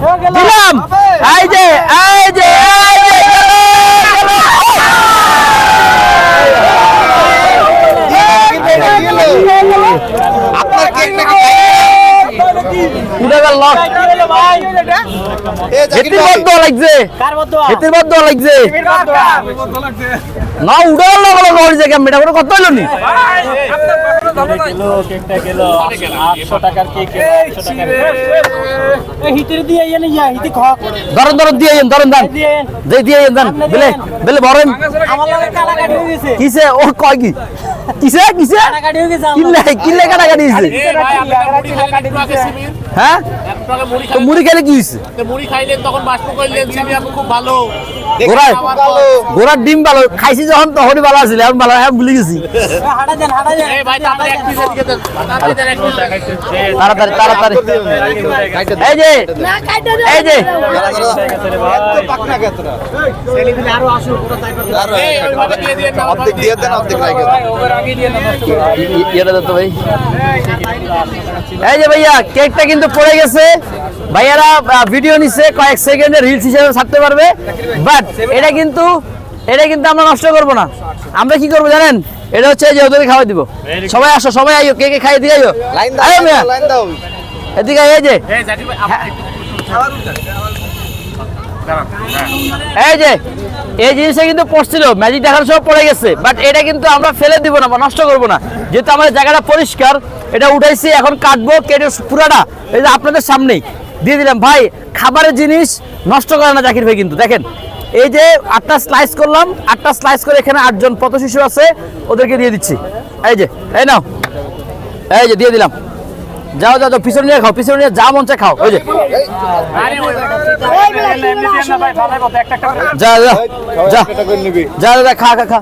দিলাম। এই যে এই যে এই যে আপনার কেক নাকি উঠে গেল লক। এ জাকির হেতির বদ্ধ লাগছে। হেতির বদ্ধ লাগছে। না উঠে গেল লক লক হয়েছে কেমন এটা কোনো কথা হইল নি? ধরন ধরন দিয়ে যান দান। যে দিয়ে দান। বেলে বেলে ভরেন কিসে? ও কয় কি? কিসে? কিসে? কিল্লে কিল্লে কাটাকাটি হয়েছে? হ্যাঁ? তো মুড়ি খেলে কি হয়েছে? মুড়ি খাইলেন তখন বাষ্প করলেন চিনি খুব ভালো। ঘোড়ার ঘোড়ার ডিম ভালো খাইছি যখন তখনই ভালো আছিল এখন ভালো হ্যাঁ ভুলে গেছি। তাড়াতাড়ি এই যে এই যে। আরও দিয়ে অর্ধেক দিয়ে দেন অর্ধেক রাখে ইয়েটা দত্ত ভাই। এই যে ভাইয়া কেকটা কিন্তু পড়ে গেছে। ভাইয়ারা ভিডিও নিচ্ছে কয়েক সেকেন্ডে রিলস হিসেবে ছাড়তে পারবে। বাট এটা কিন্তু এটা কিন্তু আমরা নষ্ট করব না। আমরা কি করব জানেন? এটা হচ্ছে এই যে ওদেরকে খাওয়াই দিব। সবাই আসো সবাই আইও কে কে খাইয়ে দিয়ে আইও। লাইন দাও মিয়া লাইন দাও। এদিকে এই যে। এই যে, এই জিনিসটা কিন্তু পড়ছিল ম্যাজিক দেখার সময় পড়ে গেছে বাট এটা কিন্তু আমরা ফেলে দিব না বা নষ্ট করব না। যেহেতু আমাদের জায়গাটা পরিষ্কার, এটা উঠাইছি, এখন কাটবো, কেটে পুরাটা, এই যে আপনাদের সামনেই। দিয়ে দিলাম, ভাই, খাবারের জিনিস নষ্ট করে না জাকির ভাই কিন্তু, দেখেন। এই যে আটটা স্লাইস করলাম, আটটা স্লাইস করে এখানে আটজন পথ শিশু আছে, ওদেরকে দিয়ে দিচ্ছি। এই যে, এই নাও। এই যে, দিয়ে দিলাম। যাও যাও যাও, পিছনে খাও পিছনে নিয়ে যা মন খাও ওই যে যা যা যা যা খা খা খা